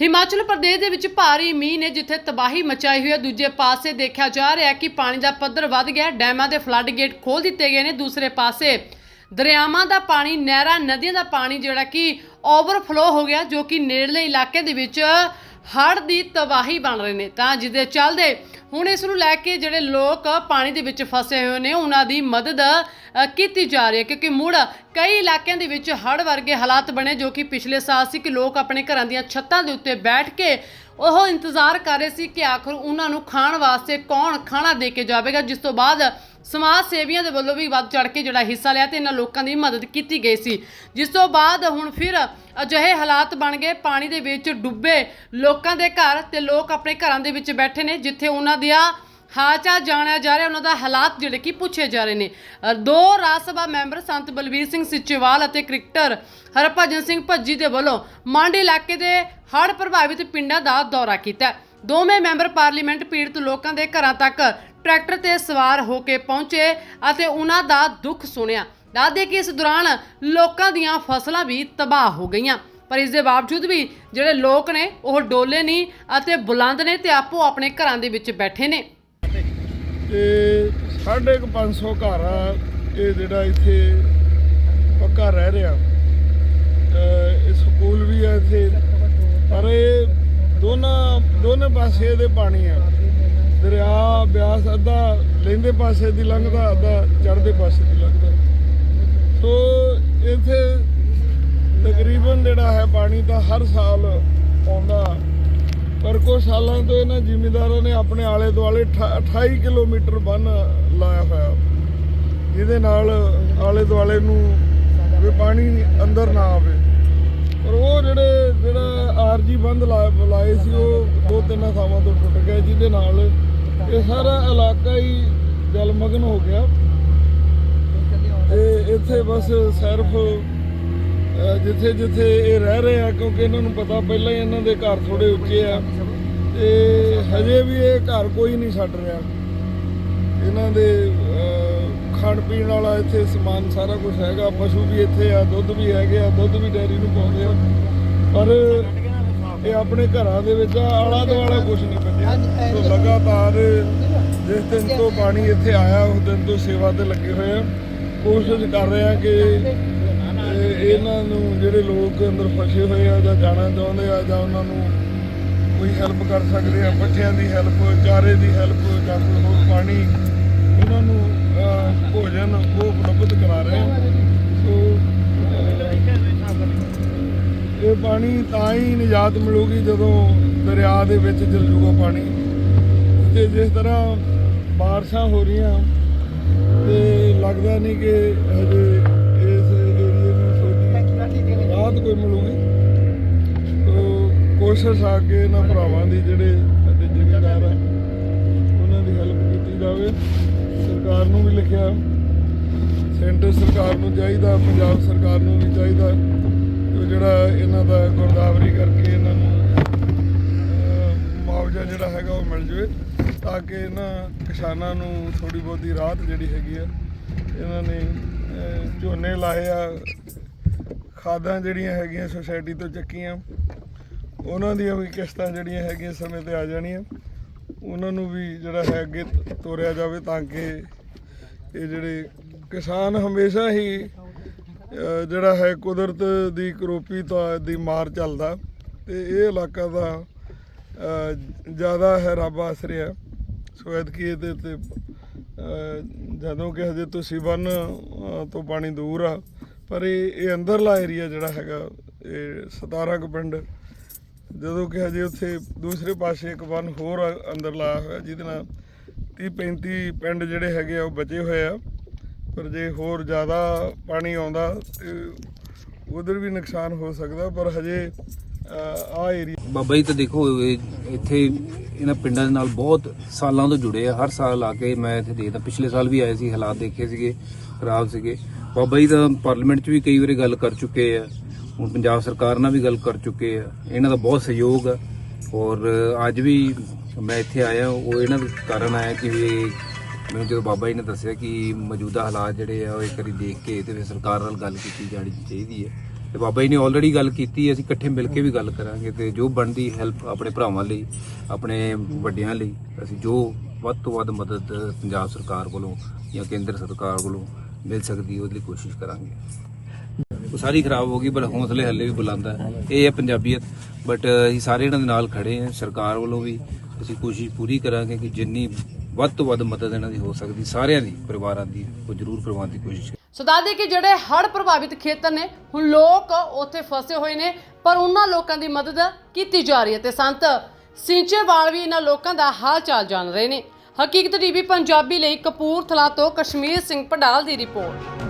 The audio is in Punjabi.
ਹਿਮਾਚਲ ਪ੍ਰਦੇਸ਼ ਦੇ ਵਿੱਚ ਭਾਰੀ ਮੀਂਹ ਨੇ ਜਿੱਥੇ ਤਬਾਹੀ ਮਚਾਈ ਹੋਈ ਹੈ। ਦੂਜੇ ਪਾਸੇ ਦੇਖਿਆ ਜਾ ਰਿਹਾ ਹੈ ਕਿ ਪਾਣੀ ਦਾ ਪੱਧਰ ਵੱਧ ਗਿਆ ਡੈਮਾਂ ਦੇ ਫਲੱਡ ਗੇਟ ਖੋਲ ਦਿੱਤੇ ਗਏ ਨੇ। ਦੂਸਰੇ ਪਾਸੇ ਦਰਿਆਵਾਂ ਦਾ ਪਾਣੀ, ਨਹਿਰਾਂ, ਨਦੀਆਂ ਦਾ ਪਾਣੀ ਜਿਹੜਾ ਕਿ ਓਵਰਫਲੋ ਹੋ ਗਿਆ, ਜੋ ਕਿ ਨੇੜਲੇ ਇਲਾਕੇ ਦੇ ਵਿੱਚ ਹੜ੍ਹ ਦੀ ਤਬਾਹੀ ਬਣ ਰਹੇ ਨੇ। ਤਾਂ ਜਿਹਦੇ ਚੱਲਦੇ ਹੁਣ ਇਸ ਨੂੰ ਲੈ ਕੇ ਜਿਹੜੇ ਲੋਕ ਪਾਣੀ ਦੇ ਵਿੱਚ ਫਸੇ ਹੋਏ ਨੇ, ਉਹਨਾਂ ਦੀ ਮਦਦ ਕੀਤੀ ਜਾ ਰਹੀ ਹੈ ਕਿਉਂਕਿ ਮੁੜ ਕਈ ਇਲਾਕਿਆਂ ਦੇ ਵਿੱਚ ਹੜ੍ਹ ਵਰਗੇ ਹਾਲਾਤ ਬਣੇ ਜੋ ਕਿ ਪਿਛਲੇ ਸਾਲ ਸੀ ਕਿ ਲੋਕ ਆਪਣੇ ਘਰਾਂ ਦੀਆਂ ਛੱਤਾਂ ਦੇ ਉੱਤੇ ਬੈਠ ਕੇ ਉਹ ਇੰਤਜ਼ਾਰ ਕਰ ਰਹੇ ਸੀ ਕਿ ਆਖਰ ਉਹਨਾਂ ਨੂੰ ਖਾਣ ਵਾਸਤੇ ਕੌਣ ਖਾਣਾ ਦੇ ਕੇ ਜਾਵੇਗਾ, ਜਿਸ ਤੋਂ ਬਾਅਦ ਸਮਾਜ ਸੇਵੀਆਂ ਦੇ ਵੱਲੋਂ ਵੀ ਵੱਧ ਚੜ ਕੇ ਜਿਹੜਾ ਹਿੱਸਾ ਲਿਆ ਤੇ ਇਹਨਾਂ ਲੋਕਾਂ ਦੀ ਮਦਦ ਕੀਤੀ ਗਈ ਸੀ। ਜਿਸ ਤੋਂ ਬਾਅਦ ਹੁਣ ਫਿਰ ਅਜਿਹੇ ਹਾਲਾਤ ਬਣ ਗਏ, ਪਾਣੀ ਦੇ ਵਿੱਚ ਡੁੱਬੇ ਲੋਕਾਂ ਦੇ ਘਰ ਤੇ ਲੋਕ ਆਪਣੇ ਘਰਾਂ ਦੇ ਵਿੱਚ ਬੈਠੇ ਨੇ, ਜਿੱਥੇ ਉਹਨਾਂ ਦੀਆਂ ਹਾਚਾ ਜਾਣਿਆ ਜਾ ਰਿਹਾ, ਉਹਨਾਂ ਦਾ ਹਾਲਾਤ ਜਿਹੜੇ ਕਿ ਪੁੱਛੇ ਜਾ ਰਹੇ ਨੇ। ਦੋ ਰਾਜ ਸਭਾ ਮੈਂਬਰ ਸੰਤ ਬਲਵੀਰ ਸਿੰਘ ਸਿੱਚੇਵਾਲ ਅਤੇ ਕ੍ਰਿਕਟਰ ਹਰਭਜਨ ਸਿੰਘ ਭੱਜੀ ਦੇ ਵੱਲੋਂ ਮੰਡ ਇਲਾਕੇ ਦੇ ਹੜ੍ਹ ਪ੍ਰਭਾਵਿਤ ਪਿੰਡਾਂ ਦਾ ਦੌਰਾ ਕੀਤਾ। ਦੋਵੇਂ ਮੈਂਬਰ ਪਾਰਲੀਮੈਂਟ ਪੀੜਤ ਲੋਕਾਂ ਦੇ ਘਰਾਂ ਤੱਕ ਟਰੈਕਟਰ ਤੇ ਸਵਾਰ ਹੋ ਕੇ ਪਹੁੰਚੇ ਅਤੇ ਉਹਨਾਂ ਦਾ ਦੁੱਖ ਸੁਣਿਆ। ਦੱਸਦੇ ਕਿ ਇਸ ਦੌਰਾਨ ਲੋਕਾਂ ਦੀਆਂ ਫਸਲਾਂ ਵੀ ਤਬਾਹ ਹੋ ਗਈਆਂ। ਪਰ ਇਸ ਦੇ ਬਾਵਜੂਦ ਵੀ ਜਿਹੜੇ ਲੋਕ ਨੇ, ਉਹ ਡੋਲੇ ਨਹੀਂ ਅਤੇ ਬੁਲੰਦ ਨੇ ਤੇ ਆਪੋ ਆਪਣੇ ਘਰਾਂ ਦੇ ਵਿੱਚ ਬੈਠੇ ਨੇ। ਤੇ ਸਾਢੇ ਕੁ 500 ਘਰ ਆ। ਇਹ ਜਿਹੜਾ ਇੱਥੇ ਪੱਕਾ ਰਹਿ ਰਿਹਾ। ਇਹ ਸਕੂਲ ਵੀ ਆ ਇੱਥੇ। ਪਰ ਇਹ ਦੋਨਾਂ, ਦੋਨੇ ਪਾਸੇ ਇਹਦੇ ਪਾਣੀ ਆ। ਦਰਿਆ, ਬਿਆਸ, ਅੱਧਾ ਲੈਂਦੇ ਪਾਸੇ ਦੀ ਲੰਘਦਾ, ਅੱਧਾ ਚੜ੍ਹਦੇ ਪਾਸੇ ਦੀ ਲੰਘਦਾ। ਸੋ ਇੱਥੇ ਤਕਰੀਬਨ ਜਿਹੜਾ ਹੈ ਪਾਣੀ ਤਾਂ ਹਰ ਸਾਲ ਆਉਂਦਾ। ਪਰ ਕੁਝ ਸਾਲਾਂ ਤੋਂ ਇਹਨਾਂ ਜ਼ਿਮੀਂਦਾਰਾਂ ਨੇ ਆਪਣੇ ਆਲੇ ਦੁਆਲੇ ਅਠਾ- 28 ਕਿਲੋਮੀਟਰ ਬੰਨ ਲਾਇਆ ਹੋਇਆ। ਜਿਹਦੇ ਨਾਲ ਆਲੇ ਦੁਆਲੇ ਨੂੰ ਵੀ ਪਾਣੀ ਅੰਦਰ ਨਾ ਆਵੇ। ਪਰ ਉਹ ਜਿਹੜੇ, ਜਿਹੜਾ ਆਰਜੀ ਬੰਦ ਲਾ- ਲਾਏ ਸੀ, ਉਹ ਦੋ ਤਿੰਨ ਥਾਵਾਂ ਤੋਂ ਟੁੱਟ ਗਏ, ਜਿਹਦੇ ਨਾਲ ਇਹ ਸਾਰਾ ਇਲਾਕਾ ਹੀ ਜਲਮਗਨ ਹੋ ਗਿਆ। ਤੇ ਇੱਥੇ ਬਸ ਸਿਰਫ ਜਿੱਥੇ ਜਿੱਥੇ ਇਹ ਰਹਿ ਰਹੇ ਆ, ਕਿਉਂਕਿ ਇਹਨਾਂ ਨੂੰ ਪਤਾ ਪਹਿਲਾਂ ਹੀ ਇਹਨਾਂ ਦੇ ਘਰ ਥੋੜੇ ਉੱਚੇ ਆ। ਤੇ ਹਜੇ ਵੀ ਇਹ ਘਰ ਕੋਈ ਨਹੀਂ ਛੱਡ ਰਿਹਾ। ਇਹਨਾਂ ਦੇ ਖਾਣ ਪੀਣ ਵਾਲਾ ਇੱਥੇ ਸਮਾਨ ਸਾਰਾ ਕੁਝ ਹੈਗਾ। ਪਸ਼ੂ ਵੀ ਇੱਥੇ ਆ, ਦੁੱਧ ਵੀ ਹੈਗੇ ਆ, ਦੁੱਧ ਵੀ ਡੈਰੀ ਨੂੰ ਪਾਉਂਦੇ ਆ। ਪਰ ਇਹ ਆਪਣੇ ਘਰਾਂ ਦੇ ਵਿੱਚ ਆਲਾ ਦੁਆਲਾ ਕੁਝ ਨਹੀਂ ਬਚਿਆ ਸੋ ਲਗਾਤਾਰ ਜਿਸ ਦਿਨ ਤੋਂ ਪਾਣੀ ਇੱਥੇ ਆਇਆ ਉਸ ਦਿਨ ਤੋਂ ਸੇਵਾ ਤੇ ਲੱਗੇ ਹੋਏ ਆ। ਕੋਸ਼ਿਸ਼ ਕਰ ਰਹੇ ਆ ਕਿ ਇਹ- ਇਹਨਾਂ ਨੂੰ ਜਿਹੜੇ ਲੋਕ ਅੰਦਰ ਫਸੇ ਹੋਏ ਆ ਜਾਂ ਜਾਣਾ ਚਾਹੁੰਦੇ ਆ ਜਾਂ ਉਹਨਾਂ ਨੂੰ ਕੋਈ ਹੈਲਪ ਕਰ ਸਕਦੇ ਆ ਪੱਠਿਆਂ ਦੀ ਹੈਲਪ ਚਾਰੇ ਦੀ ਹੈਲਪ ਜਾਂ ਕੋਈ ਹੋਰ ਪਾਣੀ ਇਹਨਾਂ ਨੂੰ ਭੋਜਨ ਉਹ ਉਪਲਬਧ ਕਰਾ ਰਹੇ ਆ। ਅਹ, ਪਾਣੀ ਤਾਂ ਹੀ ਨਿਜਾਤ ਮਿਲੂਗੀ ਜਦੋਂ ਦਰਿਆ ਦੇ ਵਿੱਚ ਜਲ ਜੂਗਾ ਪਾਣੀ। ਤੇ ਜਿਸ ਤਰ੍ਹਾਂ ਬਾਰਿਸ਼ਾਂ ਹੋ ਰਹੀਆਂ ਤੇ ਲੱਗਦਾ ਨਹੀਂ ਕਿ ਹਜੇ ਇਸ ਏਰੀਏ ਨੂੰ ਛੋਟੀ ਰਾਹਤ ਕੋਈ ਮਿਲੂਗੀ। ਤੋ ਕੋਸ਼ਿਸ਼ ਆ ਕੇ ਇਹਨਾਂ ਭਰਾਵਾਂ ਦੀ ਜਿਹੜੇ ਸਾਡੇ ਜ਼ਿਮੀਂਦਾਰ ਆ ਉਹਨਾਂ ਦੀ ਹੈਲਪ ਕੀਤੀ ਜਾਵੇ। ਸਰਕਾਰ ਨੂੰ ਵੀ ਲਿਖਿਆ। ਸੈਂਟਰ ਸਰਕਾਰ ਨੂੰ ਚਾਹੀਦਾ ਪੰਜਾਬ ਸਰਕਾਰ ਨੂੰ ਵੀ ਚਾਹੀਦਾ। ਜਿਹੜਾ ਇਹਨਾਂ ਦਾ ਗੁਰਦਾਵਰੀ ਕਰਕੇ ਇਹਨਾਂ ਨੂੰ ਮੁਆਵਜ਼ਾ ਜਿਹੜਾ ਹੈਗਾ ਉਹ ਮਿਲ ਜਾਵੇ, ਤਾਂ ਕਿ ਇਹਨਾਂ ਕਿਸਾਨਾਂ ਨੂੰ ਥੋੜੀ ਬਹੁਤੀ ਰਾਹਤ ਜਿਹੜੀ ਹੈਗੀ ਆ, ਇਹਨਾਂ ਨੇ ਝੋਨੇ ਲਾਏ ਆ, ਖਾਦਾਂ ਜਿਹੜੀਆਂ ਹੈਗੀਆਂ ਸੁਸਾਇਟੀ ਤੋਂ ਚੱਕੀਆਂ, ਉਹਨਾਂ ਦੀਆਂ ਵੀ ਕਿਸ਼ਤਾਂ ਜਿਹੜੀਆਂ ਹੈਗੀਆਂ ਸਮੇਂ ਤੇ ਆ ਜਾਣੀਆਂ, ਉਹਨਾਂ ਨੂੰ ਵੀ ਜਿਹੜਾ ਹੈ ਅੱਗੇ ਤੋਰਿਆ ਜਾਵੇ ਤਾਂ ਕਿ ਇਹ ਜਿਹੜੇ ਕਿਸਾਨ ਹਮੇਸ਼ਾ ਹੀ ਜਿਹੜਾ ਹੈ ਕੁਦਰਤ ਦੀ ਕਰੋਪੀ ਤੋਂ ਦੀ ਮਾਰ ਚੱਲਦਾ ਤੇ ਇਹ ਇਲਾਕਾ ਦਾ ਜ਼ਿਆਦਾ ਹੈ ਰੱਬ ਆਸਰਿਆ ਸੋ ਐਤਕੀ ਇਹਦੇ ਤੇ ਜਦੋਂ ਕਿ ਹਜੇ ਤੁਸੀਂ ਬੰਨ ਤੋਂ ਪਾਣੀ ਦੂਰ ਆ, ਪਰ ਇਹ ਇਹ ਅੰਦਰਲਾ ਏਰੀਆ ਜਿਹੜਾ ਹੈਗਾ, ਇਹ 17 ਕੁ ਪਿੰਡ, ਜਦੋਂ ਕਿ ਹਜੇ ਉੱਥੇ ਦੂਸਰੇ ਪਾਸੇ ਇੱਕ ਬੰਨ ਹੋਰ ਆ- ਅੰਦਰ ਲਾਇਆ ਹੋਇਆ, ਜਿਹਦੇ ਨਾਲ 30 35 ਪਿੰਡ ਜਿਹੜੇ ਹੈਗੇ ਆ ਉਹ ਬਚੇ ਹੋਏ ਆ। ਪਰ ਜੇ ਹੋਰ ਜ਼ਿਆਦਾ ਪਾਣੀ ਆਉਂਦਾ ਤੇ ਉਧਰ ਵੀ ਨੁਕਸਾਨ ਹੋ ਸਕਦਾ, ਪਰ ਹਜੇ ਆ ਏਰੀਆ ਬਾਬਾ ਜੀ, ਤਾਂ ਦੇਖੋ ਇੱਥੇ ਇਹਨਾਂ ਪਿੰਡਾਂ ਦੇ ਨਾਲ ਬਹੁਤ ਸਾਲਾਂ ਤੋਂ ਜੁੜੇ ਆ। ਹਰ ਸਾਲ ਆ ਕੇ ਮੈਂ ਇੱਥੇ ਦੇਖਦਾ। ਪਿਛਲੇ ਸਾਲ ਵੀ ਆਏ ਸੀ, ਹਾਲਾਤ ਦੇਖੇ ਸੀਗੇ, ਖਰਾਬ ਸੀਗੇ। ਬਾਬਾ ਜੀ ਤਾਂ ਪਾਰਲੀਮੈਂਟ 'ਚ ਵੀ ਕਈ ਵਾਰੀ ਗੱਲ ਕਰ ਚੁੱਕੇ ਆ। ਹੁਣ ਪੰਜਾਬ ਸਰਕਾਰ ਨਾਲ ਵੀ ਗੱਲ ਕਰ ਚੁੱਕੇ ਆ। ਇਹਨਾਂ ਦਾ ਬਹੁਤ ਸਹਿਯੋਗ ਆ। ਔਰ ਅੱਜ ਵੀ ਮੈਂ ਇੱਥੇ ਆਇਆ, ਉਹ ਇਹਨਾਂ ਦਾ ਕਾਰਨ ਆਇਆ ਕਿ ਮੈਨੂੰ ਜਦੋਂ ਬਾਬਾ ਜੀ ਨੇ ਦੱਸਿਆ ਕਿ ਮੌਜੂਦਾ ਹਾਲਾਤ ਜਿਹੜੇ ਆ, ਉਹ ਇੱਕ ਵਾਰੀ ਦੇਖ ਕੇ ਤੇ ਫਿਰ ਸਰਕਾਰ ਨਾਲ ਗੱਲ ਕੀਤੀ ਜਾਣੀ ਚਾਹੀਦੀ ਹੈ। ਤੇ ਬਾਬਾ ਜੀ ਨੇ ਆਲਰੇਡੀ ਗੱਲ ਕੀਤੀ, ਅਸੀਂ ਇਕੱਠੇ ਮਿਲ ਕੇ ਵੀ ਗੱਲ ਕਰਾਂਗੇ ਤੇ ਜੋ ਬਣਦੀ ਹੈਲਪ ਆਪਣੇ ਭਰਾਵਾਂ ਲਈ, ਆਪਣੇ ਵੱਡਿਆਂ ਲਈ, ਅਸੀਂ ਜੋ ਵੱਧ ਤੋਂ ਵੱਧ ਮਦਦ ਪੰਜਾਬ ਸਰਕਾਰ ਵੱਲੋਂ ਜਾਂ ਕੇਂਦਰ ਸਰਕਾਰ ਵੱਲੋਂ ਮਿਲ ਸਕਦੀ, ਉਹਦੇ ਲਈ ਕੋਸ਼ਿਸ਼ ਕਰਾਂਗੇ। ਉਹ ਸਾਰੀ ਖਰਾਬ ਹੋ ਗਈ, ਪਰ ਹੌਸਲੇ ਹੱਲੇ ਵੀ ਬੁਲੰਦ ਹੈ ਇਹ ਹੈ ਪੰਜਾਬੀਅਤ ਬਟ ਅਸੀਂ ਸਾਰੇ ਇਹਨਾਂ ਦੇ ਨਾਲ ਖੜੇ ਹਾਂ, ਸਰਕਾਰ ਵੱਲੋਂ ਵੀ ਅਸੀਂ ਕੋਸ਼ਿਸ਼ ਪੂਰੀ ਕਰਾਂਗੇ ਕਿ ਜਿੰਨੀ ਵੱਧ ਤੋਂ ਵੱਧ ਮਦਦ ਇਹਨਾਂ ਦੀ ਹੋ ਸਕਦੀ, ਸਾਰਿਆਂ ਦੀ, ਪਰਿਵਾਰਾਂ ਦੀ, ਉਹ ਜ਼ਰੂਰ ਕਰਵਾਉਣ ਦੀ ਕੋਸ਼ਿਸ਼ ਸੋ ਦੱਸਦੇ ਕਿ ਜਿਹੜੇ ਹੜ੍ਹ ਪ੍ਰਭਾਵਿਤ ਖੇਤਰ ਨੇ, ਹੁਣ ਲੋਕ ਉੱਥੇ ਫਸੇ ਹੋਏ ਨੇ, ਪਰ ਉਹਨਾਂ ਲੋਕਾਂ ਦੀ ਮਦਦ ਕੀਤੀ ਜਾ ਰਹੀ ਹੈ ਤੇ ਸੰਤ ਸਿੰਚੇਵਾਲ ਵੀ ਇਹਨਾਂ ਲੋਕਾਂ ਦਾ ਹਾਲ ਚਾਲ ਜਾਣ ਰਹੇ ਨੇ। ਹਕੀਕਤ ਟੀਵੀ ਪੰਜਾਬੀ ਲਈ ਕਪੂਰਥਲਾ ਤੋਂ ਕਸ਼ਮੀਰ ਸਿੰਘ ਪਡਾਲ ਦੀ ਰਿਪੋਰਟ।